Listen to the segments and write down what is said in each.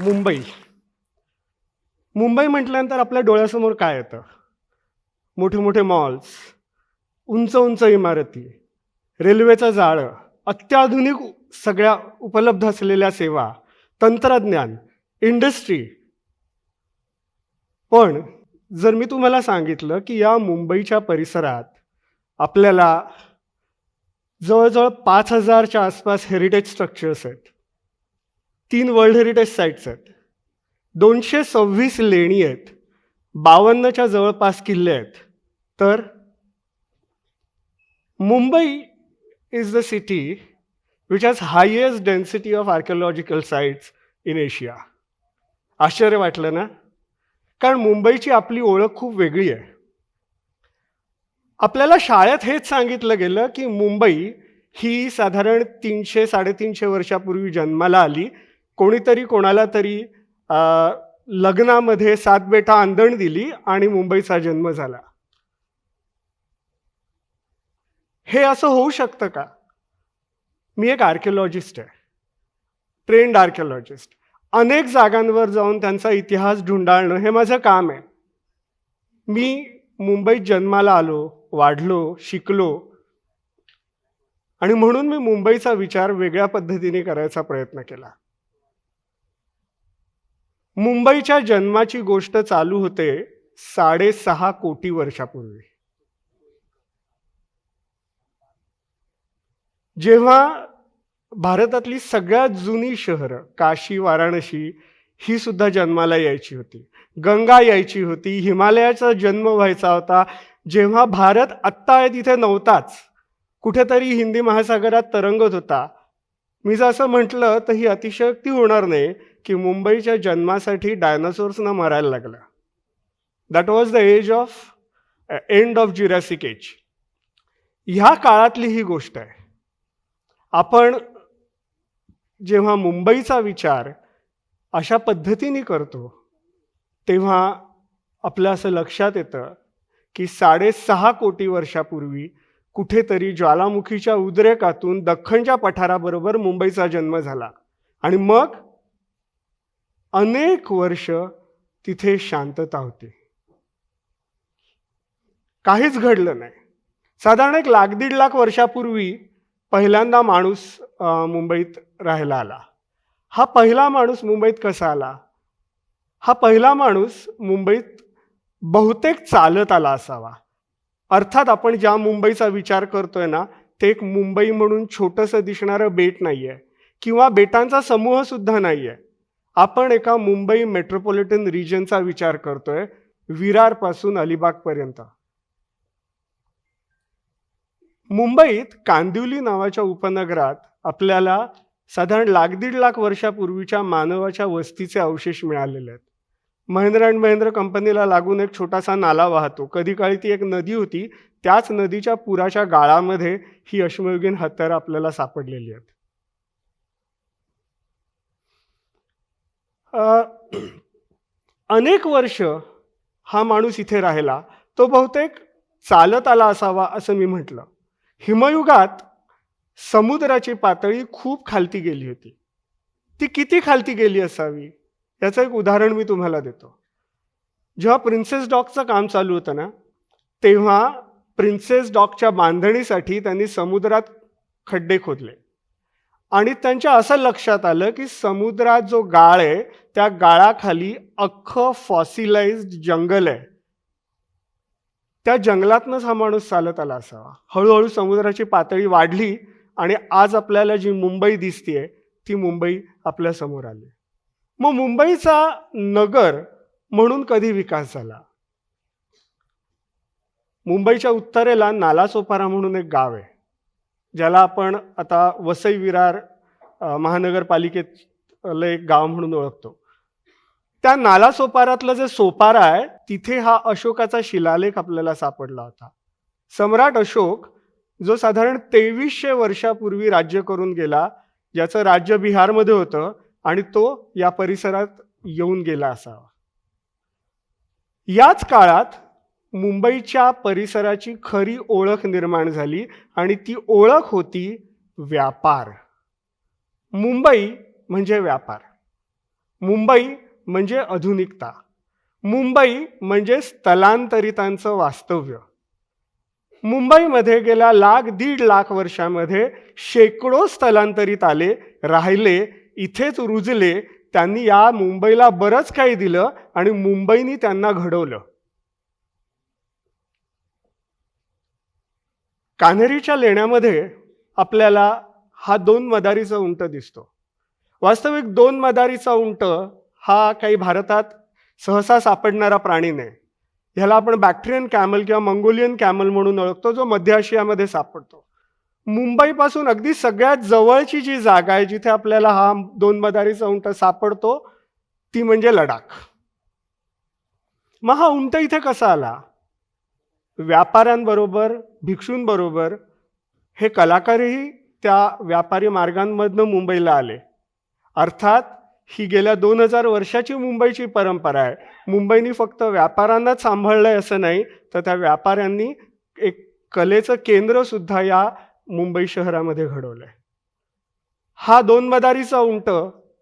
मुंबई. मुंबई म्हटल्यानंतर आपल्या डोळ्यासमोर काय येतं? मोठे मोठे मॉल्स उंच उंच इमारती रेल्वेचं जाळं अत्याधुनिक सगळ्या उपलब्ध असलेल्या सेवा तंत्रज्ञान इंडस्ट्री पण जर मी तुम्हाला सांगितलं की या मुंबईच्या परिसरात आपल्याला जवळजवळ पाच हजारच्या आसपास हेरिटेज स्ट्रक्चर्स आहेत. तीन वर्ल्ड हेरिटेज साईट्स आहेत. दोनशे सव्वीस लेणी आहेत. बावन्नच्या जवळपास किल्ले आहेत. तर Mumbai is the city which has highest density of archaeological sites in Asia आश्चर्य वाटलं ना? कारण मुंबईची आपली ओळख खूप वेगळी आहे. आपल्याला शाळेत हेच सांगितलं गेलं की मुंबई ही साधारण तीनशे साडेतीनशे वर्षापूर्वी जन्माला आली. कोणीतरी कोणाला तरी लग्नामध्ये सात बेटा आंदण दिली आणि मुंबईचा जन्म झाला. हे असं होऊ शकतं का? मी एक आर्किओलॉजिस्ट आहे. Trained archaeologist. अनेक जागांवर जाऊन त्यांचा इतिहास ढुंडाळणं हे माझं काम आहे. मी मुंबईत जन्माला आलो वाढलो शिकलो आणि म्हणून मी मुंबईचा विचार वेगळ्या पद्धतीने करायचा प्रयत्न केला. मुंबईच्या जन्माची गोष्ट चालू होते साडेसहा कोटी वर्षापूर्वी. जेव्हा भारतातली सगळ्यात जुनी शहरं काशी वाराणसी ही सुद्धा जन्माला यायची होती. गंगा यायची होती हिमालयाचा जन्म व्हायचा होता. जेव्हा भारत आत्ता आहे तिथे नव्हताच कुठेतरी हिंदी महासागरात तरंगत होता. मी जर असं म्हटलं तर ही अतिशयोक्ती होणार नाही की मुंबईच्या जन्मासाठी डायनासोर्सना मरायला लागलं. That was the age of end of Jurassic age ह्या काळातली ही गोष्ट आहे. आपण जेव्हा मुंबईचा विचार अशा पद्धतीने करतो तेव्हा आपलं असं लक्षात येतं की साडेसहा कोटी वर्षापूर्वी कुठेतरी ज्वालामुखीच्या उद्रेकातून दख्खनच्या पठाराबरोबर मुंबईचा जन्म झाला. आणि मग अनेक वर्ष तिथे शांतता होती. काहीच घडलं नाही. साधारण एक लाख दीड लाख वर्षापूर्वी पहिल्यांदा माणूस मुंबईत राहायला आला. हा पहिला माणूस मुंबईत कसा आला? हा पहिला माणूस मुंबईत बहुतेक चालत आला असावा. अर्थात आपण ज्या मुंबईचा विचार करतोय ना ते एक मुंबई म्हणून छोटंसं दिसणारं बेट नाही आहे किंवा बेटांचा समूह सुद्धा नाही आहे आपण एका मुंबई मेट्रोपॉलिटन रिजनचा विचार करतोय विरारपासून अलिबागपर्यंत मुंबईत कांदिवली नावाच्या उपनगरात आपल्याला साधारण लाख दीड लाख वर्षापूर्वीच्या मानवाच्या वस्तीचे अवशेष मिळालेले आहेत. महेंद्र अँड महेंद्र कंपनीला लागून एक छोटासा नाला वाहतो. कधी काळी ती एक नदी होती. त्याच नदीच्या पुराच्या गाळामध्ये ही अश्मयुगीन हत्यारं आपल्याला सापडलेली आहेत. अनेक वर्ष हा माणूस इथे राहिला. तो बहुतेक चालत आला असावा असं मी म्हटलं. हिमयुगात समुद्राची पातळी खूप खालती गेली होती. ती किती खालती गेली असावी? याचं एक उदाहरण मी तुम्हाला देतो. जेव्हा प्रिन्सेस डॉकचं काम चालू होतं ना तेव्हा प्रिन्सेस डॉकच्या बांधणीसाठी त्यांनी समुद्रात खड्डे खोदले. आणि त्यांच्या असं लक्षात आलं की समुद्रात जो गाळ आहे त्या गाळाखाली अख्खं फॉसिलाइज्ड जंगल आहे. त्या जंगलातनंच हा माणूस चालत आला असावा. हळूहळू समुद्राची पातळी वाढली आणि आज आपल्याला जी मुंबई दिसतीये ती मुंबई आपल्यासमोर आली. मग मुंबईचा नगर म्हणून कधी विकास झाला? मुंबईच्या उत्तरेला नालासोपारा म्हणून एक गाव आहे ज्याला आपण आता वसई विरार महानगरपालिकेतलं एक गाव म्हणून ओळखतो. त्या नालासोपारातलं जे सोपारा आहे तिथे हा अशोकाचा शिलालेख आपल्याला सापडला होता. सम्राट अशोक जो साधारण तेवीसशे वर्षापूर्वी राज्य करून गेला ज्याचं राज्य बिहारमध्ये होतं आणि तो या परिसरात येऊन गेला असावा. याच काळात मुंबईच्या परिसराची खरी ओळख निर्माण झाली आणि ती ओळख होती व्यापार. मुंबई म्हणजे व्यापार. मुंबई म्हणजे आधुनिकता. मुंबई म्हणजे स्थलांतरितांचं वास्तव्य. मुंबईमध्ये गेल्या लाख दीड लाख वर्षामध्ये शेकडो स्थलांतरित आले राहिले इथेच रुजले त्यांनी या मुंबईला बरंच काही दिलं आणि मुंबईनी त्यांना घडवलं. कान्हेरीच्या लेण्यामध्ये आपल्याला हा दोन मदारीचा उंट दिसतो. वास्तविक दोन मदारीचा उंट हा काही भारतात सहसा सापडणारा प्राणी नाही. ह्याला आपण बॅक्टेरियन कॅमल किंवा मंगोलियन कॅमल म्हणून ओळखतो जो मध्य आशियामध्ये सापडतो. मुंबईपासून अगदी सगळ्यात जवळची जी जागा आहे जिथे आपल्याला हा दोन मदारीचा उंट सापडतो ती म्हणजे लडाख. मग हा उंट इथे कसा आला? व्यापाऱ्यांबरोबर भिक्षूंबरोबर हे कलाकारही त्या व्यापारी मार्गांमधनं मुंबईला आले. अर्थात ही गेल्या दोन हजार वर्षाची मुंबईची परंपरा आहे. मुंबईनी फक्त व्यापाऱ्यांनाच सांभाळलंय असं नाही तर त्या व्यापाऱ्यांनी एक कलेचं केंद्रसुद्धा या मुंबई शहरामध्ये घडवलंय. हा दोन मदारीचा उंट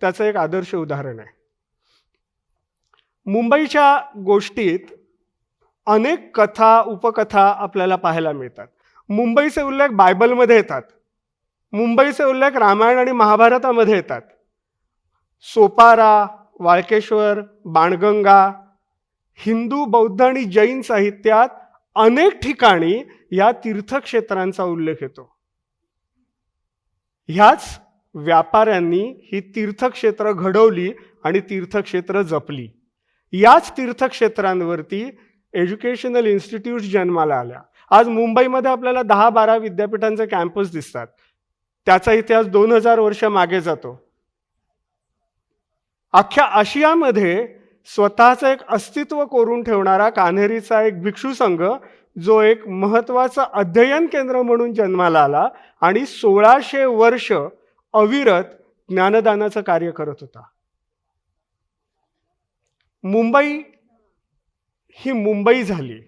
त्याचं एक आदर्श उदाहरण आहे. मुंबईच्या गोष्टीत अनेक कथा उपकथा आपल्याला पाहायला मिळतात. मुंबईचे उल्लेख बायबलमध्ये येतात. मुंबईचे उल्लेख रामायण आणि महाभारतामध्ये येतात. सोपारा वाळकेश्वर बाणगंगा हिंदू बौद्ध आणि जैन साहित्यात अनेक ठिकाणी या तीर्थक्षेत्रांचा उल्लेख येतो. ह्याच व्यापाऱ्यांनी ही तीर्थक्षेत्र घडवली आणि तीर्थक्षेत्र जपली. याच तीर्थक्षेत्रांवरती एज्युकेशनल इन्स्टिट्यूट जन्माला आल्या. आज मुंबईमध्ये आपल्याला दहा बारा विद्यापीठांचे कॅम्पस दिसतात. त्याचा इतिहास दोन हजार वर्ष मागे जातो. अख्ख्या आशियामध्ये स्वतःचं एक अस्तित्व कोरून ठेवणारा कान्हेरीचा एक भिक्षू संघ जो एक महत्त्वाचं अध्ययन केंद्र म्हणून जन्माला आला आणि सोळाशे वर्ष अविरत ज्ञानदानाचं कार्य करत होता. मुंबई ही मुंबई झाली.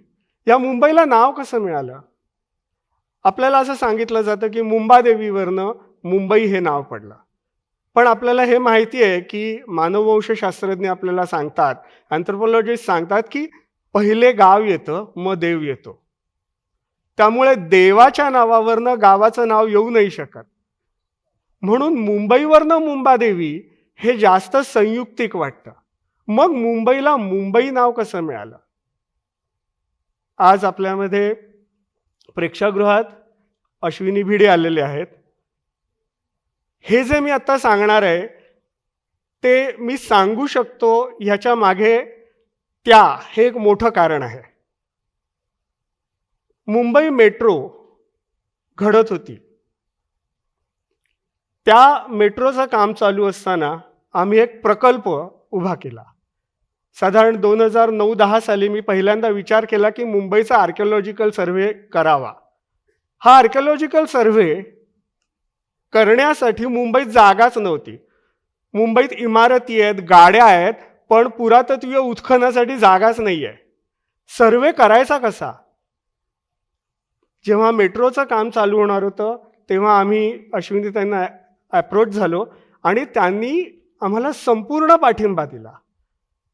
या मुंबईला नाव कसं मिळालं? आपल्याला असं सांगितलं जातं की मुंबादेवीवरनं मुंबई हे नाव पडलं. पण आपल्याला हे माहिती आहे की मानववंशशास्त्रज्ञ आपल्याला सांगतात अँथ्रोपॉलॉजिस्ट सांगतात की पहिले गाव येतं मग देव येतो. त्यामुळे देवाच्या नावावरनं गावाचं नाव येऊ नाही शकत. म्हणून मुंबईवरनं मुंबादेवी हे जास्त संयुक्तिक वाटतं. मग मुंबईला मुंबई नाव कसं मिळालं? आज आपल्यामध्ये प्रेक्षागृहात अश्विनी भिडे आलेले आहेत. हे जे मी आता सांगणार आहे ते मी सांगू शकतो ह्याच्या मागे त्या हे एक मोठं कारण आहे. मुंबई मेट्रो घडत होती. त्या मेट्रोचं काम चालू असताना आम्ही एक प्रकल्प उभा केला. साधारण दोन हजार नऊ दहा साली मी पहिल्यांदा विचार केला की मुंबईचा आर्किओलॉजिकल सर्व्हे करावा. हा आर्किओलॉजिकल सर्व्हे करण्यासाठी मुंबईत जागाच नव्हती. मुंबईत इमारती आहेत गाड्या आहेत पण पुरातत्वीय उत्खनासाठी जागाच नाही आहे सर्वे करायचा कसा? जेव्हा मेट्रोचं काम चालू होणार होतं तेव्हा आम्ही अश्विनी त्यांना ॲप्रोच झालो आणि त्यांनी आम्हाला संपूर्ण पाठिंबा दिला.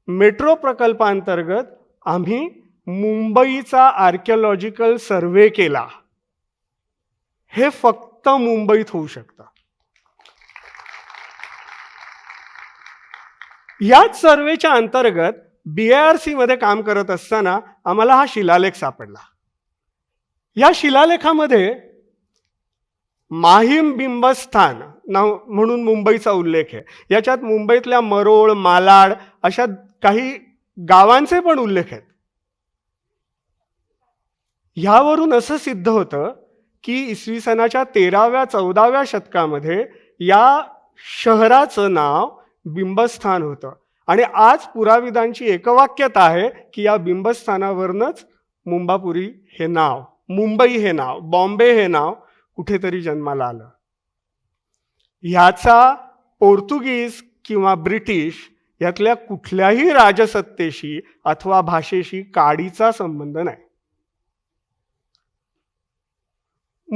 मेट्रो प्रकल्पांतर्गत आम्ही मुंबईचा आर्किओलॉजिकल सर्वे केला. हे फक्त मुंबईत होऊ शकतं. याच सर्वेच्या अंतर्गत बी आर सीमध्ये काम करत असताना आम्हाला हा शिलालेख सापडला. या शिलालेखामध्ये माहीम बिंबस्थान नाव म्हणून मुंबईचा उल्लेख आहे. याच्यात मुंबईतल्या मरोळ मालाड अशा काही गावांचे पण उल्लेख आहेत. ह्यावरून असं सिद्ध होतं की इसवी सनाच्या तेराव्या चौदाव्या शतकामध्ये या शहराचं नाव बिंबस्थान होतं. आणि आज पुराविदांची एकवाक्यता आहे की या बिंबस्थानावरनच मुंबापुरी हे नाव मुंबई हे नाव बॉम्बे हे नाव कुठेतरी जन्माला आलं. ह्याचा पोर्तुगीज किंवा ब्रिटिश यातल्या कुठल्याही राजसत्तेशी अथवा भाषेशी काडीचा संबंध नाही.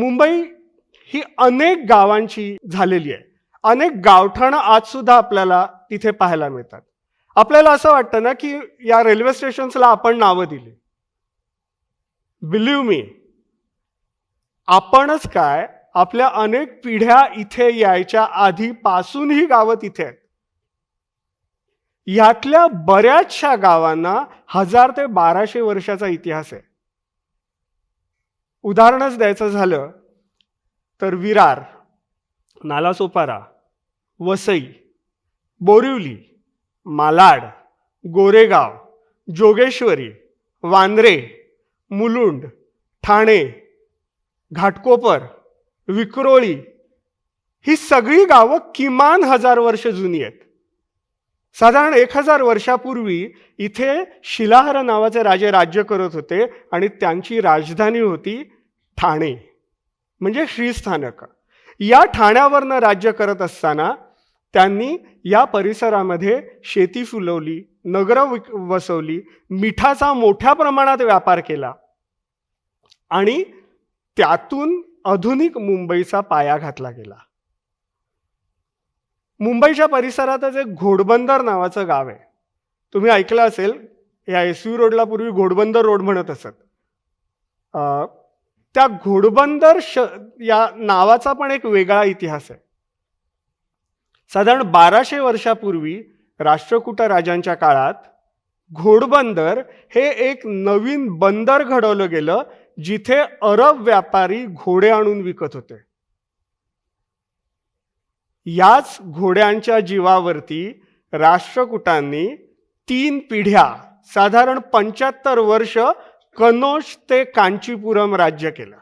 मुंबई ही अनेक गावांची झालेली आहे. अनेक गावठाणं आज सुद्धा आपल्याला तिथे पाहायला मिळतात. आपल्याला असं वाटतं ना की या रेल्वे स्टेशन्सला आपण नावं दिली. बिलीव्ह मी आपणच काय आपल्या अनेक पिढ्या इथे यायच्या आधीपासून ही गावं तिथे आहेत. यातल्या बऱ्याचशा गावांना हजार ते बाराशे वर्षाचा इतिहास आहे. उदाहरणच द्यायचं झालं तर विरार. नालासोपारा वसई बोरिवली मालाड गोरेगाव जोगेश्वरी वांद्रे मुलुंड ठाणे घाटकोपर विक्रोळी ही सगळी गावं किमान हजार वर्ष जुनी आहेत. साधारण एक हजार वर्षापूर्वी इथे शिलाहार नावाचे राजे राज्य करत होते आणि त्यांची राजधानी होती ठाणे म्हणजे श्रीस्थानक. या ठाण्यावरनं राज्य करत असताना त्यांनी या परिसरामध्ये शेती फुलवली नगरं विक वसवली मिठाचा मोठ्या प्रमाणात व्यापार केला आणि त्यातून आधुनिक मुंबईचा पाया घातला गेला. मुंबईच्या परिसरातच एक घोडबंदर नावाचं गाव आहे. तुम्ही ऐकलं असेल या एस यू रोडला पूर्वी घोडबंदर रोड म्हणत असत. त्या घोडबंदर श या नावाचा पण एक वेगळा इतिहास आहे. साधारण बाराशे वर्षापूर्वी राष्ट्रकूट राजांच्या काळात घोडबंदर हे एक नवीन बंदर घडवलं गेलं जिथे अरब व्यापारी घोडे आणून विकत होते. याच घोड्यांच्या जीवावरती राष्ट्रकुटांनी तीन पिढ्या साधारण पंच्याहत्तर वर्ष कनोज ते कांचीपुरम राज्य केलं.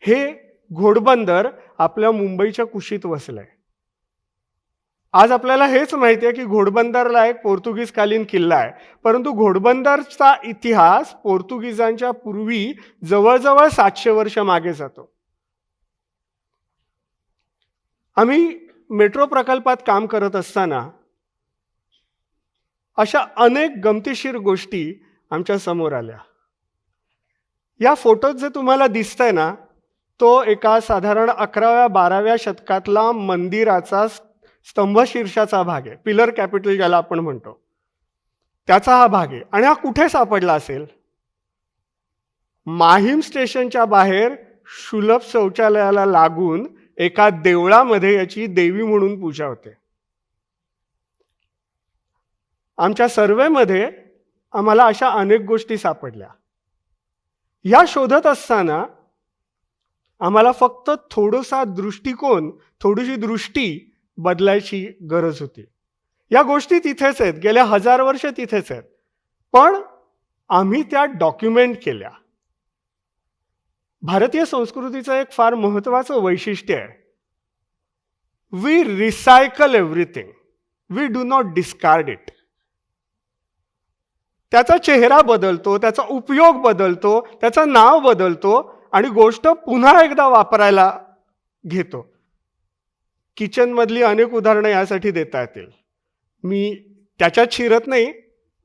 हे घोडबंदर आपल्या मुंबईच्या कुशीत वसलंय. आज आपल्याला हेच माहिती आहे की घोडबंदरला एक पोर्तुगीजकालीन किल्ला आहे. परंतु घोडबंदरचा इतिहास पोर्तुगीजांच्या पूर्वी जवळजवळ सातशे वर्ष मागे जातो. आम्ही मेट्रो प्रकल्पात काम करत असताना अशा अनेक गमतीशीर गोष्टी आमच्यासमोर आल्या. या फोटोत जे तुम्हाला दिसतंय ना तो एका साधारण अकराव्या बाराव्या शतकातला मंदिराचा स्तंभशीर्षाचा भाग आहे. पिलर कॅपिटल ज्याला आपण म्हणतो. त्याचा हा भाग आहे. आणि हा कुठे सापडला असेल? माहीम स्टेशनच्या बाहेर शुलभ शौचालयाला लागून एका देवळामध्ये याची देवी म्हणून पूजा होते. आमच्या सर्वेमध्ये आम्हाला अशा अनेक गोष्टी सापडल्या. या शोधत असताना आम्हाला फक्त थोडासा दृष्टिकोन थोडीशी दृष्टी बदलायची गरज होती. या गोष्टी तिथेच आहेत गेल्या हजार वर्ष तिथेच आहेत. पण आम्ही त्या डॉक्युमेंट केल्या. भारतीय संस्कृतीचं एक फार महत्वाचं वैशिष्ट्य आहे. We recycle everything we do not discard it त्याचा चेहरा बदलतो त्याचा उपयोग बदलतो त्याचं नाव बदलतो आणि गोष्ट पुन्हा एकदा वापरायला घेतो. किचनमधली अनेक उदाहरणं यासाठी देता येतील. मी त्याच्यात शिरत नाही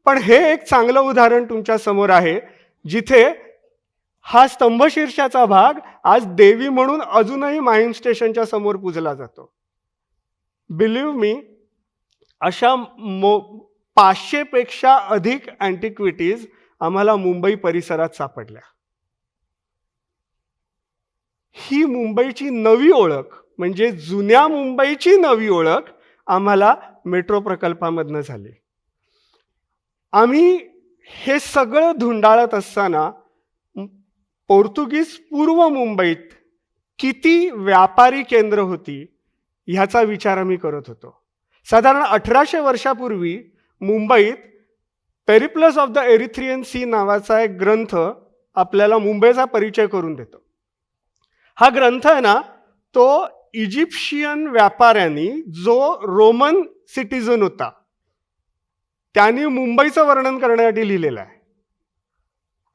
पण हे एक चांगलं उदाहरण तुमच्यासमोर आहे जिथे हा स्तंभशीर्षाचा भाग आज देवी म्हणून अजूनही माहीम स्टेशनच्या समोर पूजला जातो. बिलीव्ह मी अशा मो पाचशेपेक्षा अधिक अँटिक्विटीज आम्हाला मुंबई परिसरात सापडल्या. ही मुंबईची नवी ओळख म्हणजे जुन्या मुंबईची नवी ओळख आम्हाला मेट्रो प्रकल्पामधनं झाली. आम्ही हे सगळं धुंडाळत असताना पोर्तुगीज पूर्व मुंबईत किती व्यापारी केंद्र होती ह्याचा विचार आम्ही करत होतो. साधारण अठराशे वर्षापूर्वी मुंबईत Periplus of the Erythraean Sea नावाचा एक ग्रंथ आपल्याला मुंबईचा परिचय करून देतो. हा ग्रंथ आहे ना तो इजिप्शियन व्यापाऱ्यांनी जो रोमन सिटीजन होता त्यांनी मुंबईचं वर्णन करण्यासाठी लिहिलेलं आहे.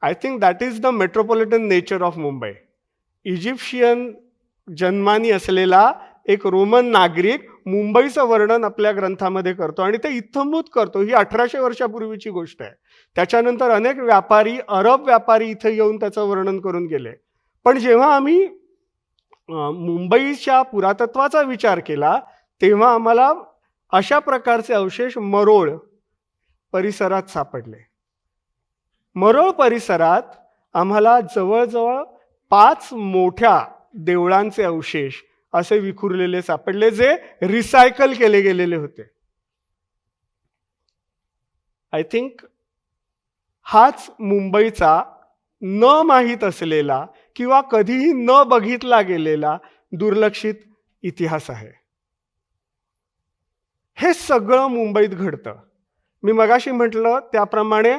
I think that is the metropolitan nature of Mumbai Egyptian जन्मानी असलेला एक रोमन नागरिक मुंबईचं वर्णन आपल्या ग्रंथामध्ये करतो आणि ते इत्थंभूत करतो. ही अठराशे वर्षापूर्वीची गोष्ट आहे. त्याच्यानंतर अनेक व्यापारी अरब व्यापारी इथे येऊन त्याचं वर्णन करून गेले. पण जेव्हा आम्ही मुंबईच्या पुरातत्वाचा विचार केला तेव्हा आम्हाला अशा प्रकारचे अवशेष मरोळ परिसरात सापडले. मरोळ परिसरात आम्हाला जवळजवळ पाच मोठ्या देवळांचे अवशेष असे विखुरलेले सापडले जे रिसायकल केले गेलेले होते. आय थिंक हाच मुंबईचा न माहीत असलेला किंवा कधीही न बघितला गेलेला दुर्लक्षित इतिहास आहे. हे सगळं मुंबईत घडतं. मी मगाशी म्हटलं त्याप्रमाणे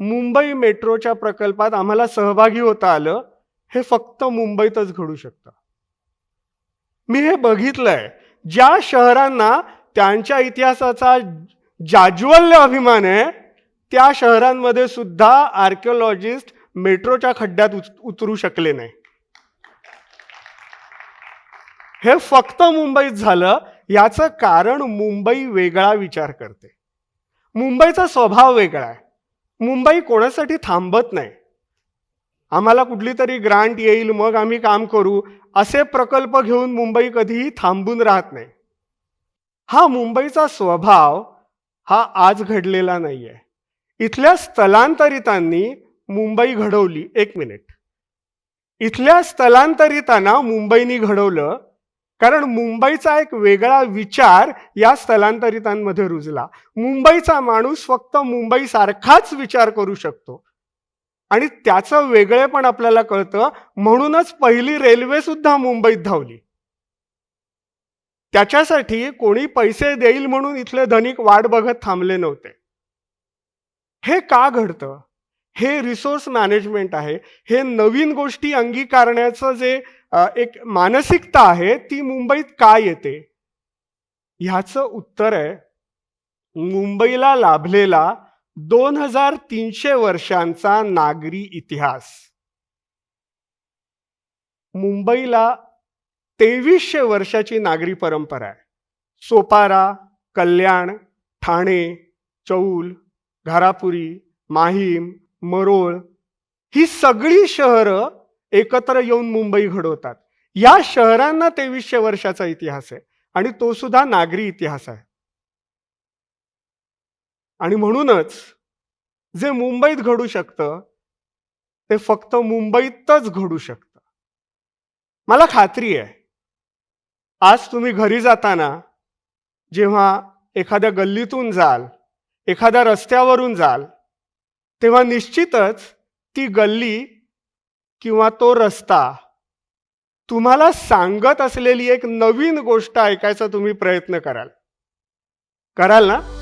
मुंबई मेट्रोच्या प्रकल्पात आम्हाला सहभागी होता आलं हे फक्त मुंबईतच घडू शकतं. मी हे बघितलंय. ज्या शहरांना त्यांच्या इतिहासाचा जाज्वल्य अभिमान आहे त्या शहरांमध्ये सुद्धा आर्किओलॉजिस्ट मेट्रोच्या खड्ड्यात उतरू शकले नाही. हे फक्त मुंबईत झालं याचं कारण मुंबई वेगळा विचार करते. मुंबईचा स्वभाव वेगळा आहे. मुंबई कोणासाठी थांबत नाही. आम्हाला कुठली तरी ग्रांट येईल मग आम्ही काम करू. असे प्रकल्प घेऊन मुंबई कधीही थांबून राहत नाही. हा मुंबईचा स्वभाव हा आज घडलेला नाहीये. इथल्या स्थलांतरितांनी मुंबई घडवली. एक मिनिट. इथल्या स्थलांतरितांना मुंबईनी घडवलं कारण मुंबईचा एक वेगळा विचार या स्थलांतरितांमध्ये रुजला. मुंबईचा माणूस फक्त मुंबईसारखाच विचार करू शकतो. आणि त्याचं वेगळेपण आपल्याला कळतं. म्हणूनच पहिली रेल्वे सुद्धा मुंबईत धावली. त्याच्यासाठी कोणी पैसे देईल म्हणून इथले धनिक वाट बघत थांबले नव्हते. हे का घडतं? हे रिसोर्स मॅनेजमेंट आहे. हे नवीन गोष्टी अंगीकारण्याचं जे एक मानसिकता आहे ती मुंबईत का येते? ह्याचं उत्तर आहे मुंबईला लाभलेला दोन हजार तीनशे वर्षांचा नागरी इतिहास. मुंबईला तेवीसशे वर्षाची नागरी परंपरा आहे. सोपारा कल्याण ठाणे चौल घारापुरी माहीम मरोळ ही सगळी शहरं एकत्र येऊन मुंबई घडवतात. या शहरांना तेवीसशे वर्षाचा इतिहास आहे आणि तो सुद्धा नागरी इतिहास आहे. आणि म्हणूनच जे मुंबईत घडू शकतं ते फक्त मुंबईतच घडू शकतं. मला खात्री आहे. आज तुम्ही घरी जाताना जेव्हा एखाद्या गल्लीतून जाल एखाद्या रस्त्यावरून जाल तेव्हा निश्चितच ती गल्ली किंवा तो रस्ता तुम्हाला सांगत असलेली एक नवीन गोष्ट ऐकायचा तुम्ही प्रयत्न कराल. कराल ना?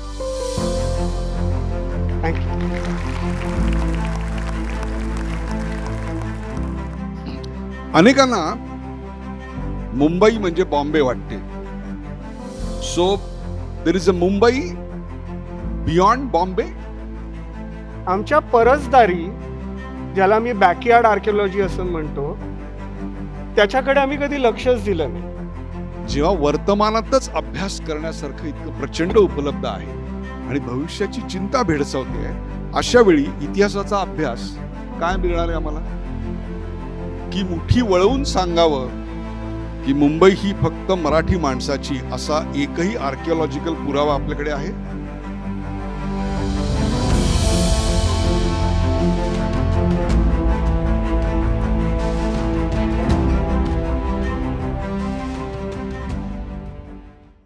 अनेकांना मुंबई म्हणजे बॉम्बे वाटते. So there is a Mumbai beyond Bombay आमच्या परसदारी ज्याला मी बॅकयार्ड आर्किओलॉजी असं म्हणतो त्याच्याकडे आम्ही कधी लक्षच दिलं नाही. जेव्हा वर्तमानातच अभ्यास करण्यासारखं इतकं प्रचंड उपलब्ध आहे आणि भविष्याची चिंता भेडसावते अशा वेळी इतिहासाचा अभ्यास काय मिळणार आहे आम्हाला? की मुठी वळवून सांगावं की मुंबई ही फक्त मराठी माणसाची असा एकही आर्किओलॉजिकल पुरावा आपल्याकडे आहे?